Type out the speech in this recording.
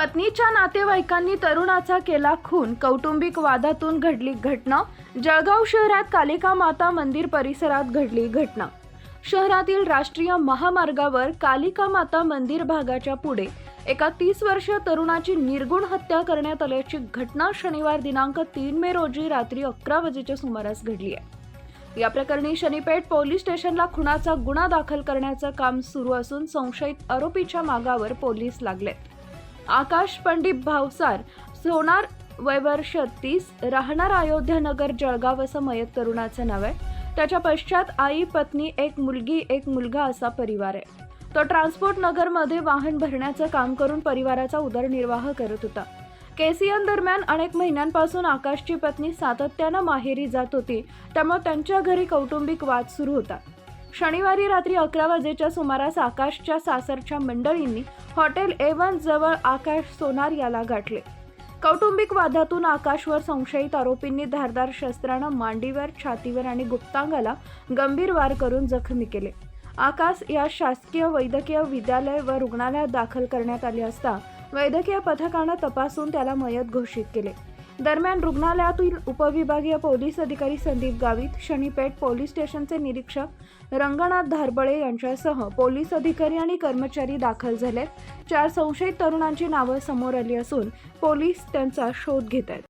पत्नीच्या नातेवाईकांनी तरुणाचा केला खून. कौटुंबिक वादातून घडली घटना. जळगाव शहरात कालिका माता मंदिर परिसरात घडली घटना. शहरातील राष्ट्रीय महामार्गावर कालिका माता मंदिर भागाच्या पुढे. एका तीस वर्षीय तरुणाची निर्गुण हत्या करण्यात आल्याची घटना शनिवार दिनांक तीन मे रोजी रात्री अकरा वाजेच्या सुमारास घडली आहे. या प्रकरणी शनीपेठ पोलीस स्टेशनला खुनाचा गुन्हा दाखल करण्याचं काम सुरू असून संशयित आरोपीच्या मागावर पोलीस लागलेत. आकाश पंडित भावसार सोनार वय वर्ष तीस राहणार अयोध्यानगर जळगाव असं मयत तरुणाचं नाव आहे. त्याच्या पश्चात आई पत्नी एक मुलगी एक मुलगा असा परिवार आहे. तो ट्रान्सपोर्ट नगरमध्ये वाहन भरण्याचं काम करून परिवाराचा उदरनिर्वाह करत होता. केसीएन दरम्यान अनेक महिन्यांपासून आकाशची पत्नी सातत्यानं माहेरी जात होती. त्यामुळे त्यांच्या घरी कौटुंबिक वाद सुरू होता. शनिवारी रात्री अकरा वाजेच्या सुमारास आकाशच्या सासरच्या मंडळींनी हॉटेल ए वन जवळ आकाश सोनार याला गाठले. कौटुंबिक वादातून आकाशवर संशयित आरोपींनी धारदार शस्त्रानं मांडीवर छातीवर आणि गुप्तांगाला गंभीर वार करून जखमी केले. आकाश या शासकीय वैद्यकीय विद्यालय व रुग्णालयात दाखल करण्यात आले असता वैद्यकीय पथकानं तपासून त्याला मयत घोषित केले. दरम्यान रुग्णालयातील उपविभागीय पोलीस अधिकारी संदीप गावित शनीपेठ पोलीस स्टेशनचे निरीक्षक रंगनाथ धारबळे यांच्यासह पोलीस अधिकारी आणि कर्मचारी दाखल झाले चार संशयित तरुणांची नावं समोर आली असून पोलीस त्यांचा शोध घेत आहेत